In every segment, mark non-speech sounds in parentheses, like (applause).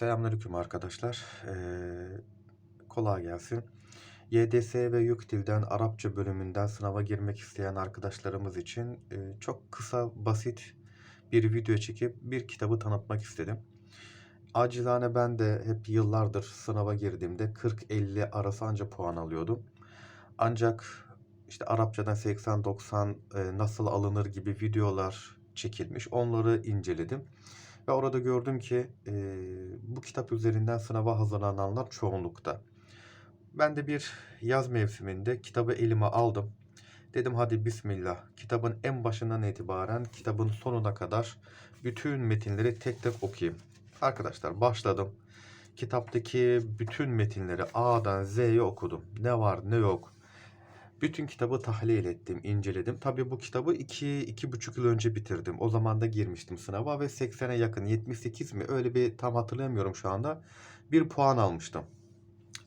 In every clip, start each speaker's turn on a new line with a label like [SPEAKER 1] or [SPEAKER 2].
[SPEAKER 1] Selamünaleyküm arkadaşlar. Ee, kolay gelsin. YDS ve YÖKDİL'den Arapça bölümünden sınava girmek isteyen arkadaşlarımız için e, çok kısa, basit bir video çekip bir kitabı tanıtmak istedim. Acizane ben de hep yıllardır sınava girdiğimde 40-50 arası anca puan alıyordum. Ancak işte Arapçadan 80-90 e, nasıl alınır gibi videolar çekilmiş. Onları inceledim. Ve orada gördüm ki e, bu kitap üzerinden sınava hazırlananlar çoğunlukta. Ben de bir yaz mevsiminde kitabı elime aldım. Dedim hadi bismillah. Kitabın en başından itibaren kitabın sonuna kadar bütün metinleri tek tek okuyayım. Arkadaşlar başladım. Kitaptaki bütün metinleri A'dan Z'ye okudum. Ne var ne yok. Bütün kitabı tahlil ettim, inceledim. Tabii bu kitabı 2 iki, buçuk yıl önce bitirdim. O zaman da girmiştim sınava ve 80'e yakın, 78 mi öyle bir tam hatırlayamıyorum şu anda. Bir puan almıştım.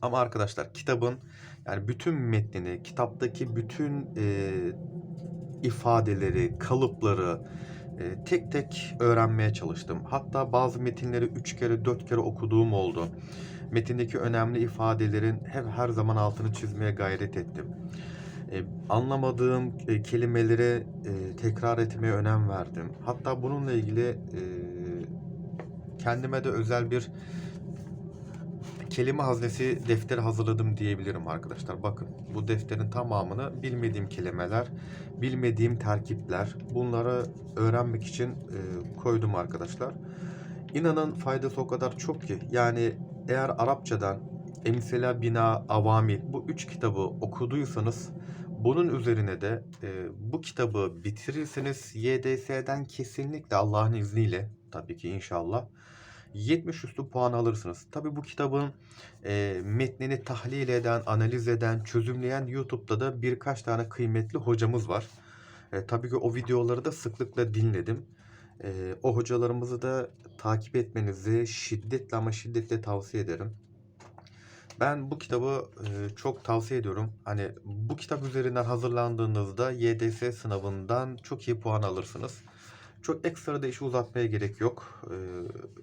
[SPEAKER 1] Ama arkadaşlar kitabın yani bütün metnini, kitaptaki bütün e, ifadeleri, kalıpları e, tek tek öğrenmeye çalıştım. Hatta bazı metinleri 3 kere, 4 kere okuduğum oldu. Metindeki önemli ifadelerin hep her zaman altını çizmeye gayret ettim. E, anlamadığım e, kelimeleri e, tekrar etmeye önem verdim. Hatta bununla ilgili e, kendime de özel bir kelime haznesi defteri hazırladım diyebilirim arkadaşlar. Bakın bu defterin tamamını bilmediğim kelimeler, bilmediğim terkipler bunları öğrenmek için e, koydum arkadaşlar. İnanın faydası o kadar çok ki yani eğer Arapçadan Emsela Bina Avamil bu üç kitabı okuduysanız bunun üzerine de e, bu kitabı bitirirseniz YDS'den kesinlikle Allah'ın izniyle tabii ki inşallah 70 üstü puan alırsınız. Tabii bu kitabın e, metnini tahlil eden, analiz eden, çözümleyen YouTube'da da birkaç tane kıymetli hocamız var. E, tabii ki o videoları da sıklıkla dinledim. E, o hocalarımızı da takip etmenizi şiddetle ama şiddetle tavsiye ederim. Ben bu kitabı e, çok tavsiye ediyorum. Hani bu kitap üzerinden hazırlandığınızda YDS sınavından çok iyi puan alırsınız. Çok ekstra da işi uzatmaya gerek yok. E,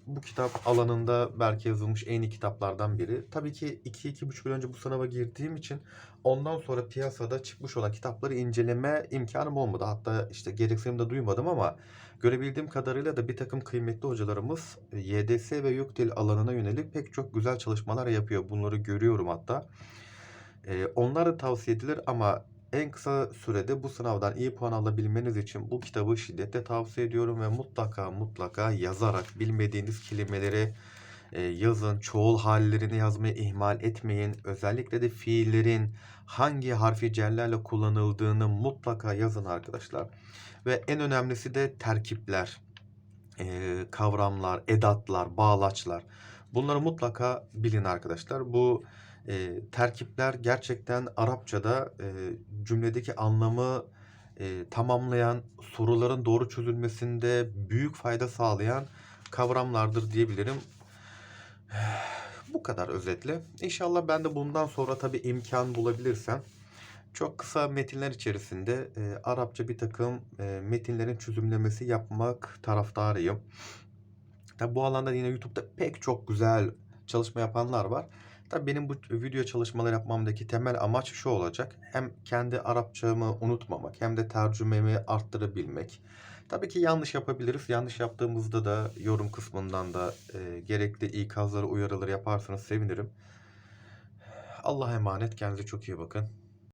[SPEAKER 1] bu kitap alanında belki yazılmış en iyi kitaplardan biri. Tabii ki 2-2,5 yıl önce bu sınava girdiğim için ondan sonra piyasada çıkmış olan kitapları inceleme imkanım olmadı. Hatta işte gereksinim de duymadım ama görebildiğim kadarıyla da bir takım kıymetli hocalarımız YDS ve YÖKDİL alanına yönelik pek çok güzel çalışmalar yapıyor. Bunları görüyorum hatta. E, onlar da tavsiye edilir ama en kısa sürede bu sınavdan iyi puan alabilmeniz için bu kitabı şiddetle tavsiye ediyorum ve mutlaka mutlaka yazarak bilmediğiniz kelimeleri e, yazın. Çoğul hallerini yazmayı ihmal etmeyin. Özellikle de fiillerin hangi harfi cellerle kullanıldığını mutlaka yazın arkadaşlar. Ve en önemlisi de terkipler, e, kavramlar, edatlar, bağlaçlar. Bunları mutlaka bilin arkadaşlar. Bu e, terkipler gerçekten Arapçada e, cümledeki anlamı e, tamamlayan, soruların doğru çözülmesinde büyük fayda sağlayan kavramlardır diyebilirim. (sighs) Bu kadar özetle. İnşallah ben de bundan sonra tabii imkan bulabilirsem çok kısa metinler içerisinde e, Arapça bir takım e, metinlerin çözümlemesi yapmak taraftarıyım. Tabii bu alanda yine YouTube'da pek çok güzel çalışma yapanlar var. Tabii benim bu video çalışmaları yapmamdaki temel amaç şu olacak. Hem kendi Arapçamı unutmamak hem de tercümemi arttırabilmek. Tabii ki yanlış yapabiliriz. Yanlış yaptığımızda da yorum kısmından da e, gerekli ikazları, uyarıları yaparsanız sevinirim. Allah'a emanet. Kendinize çok iyi bakın.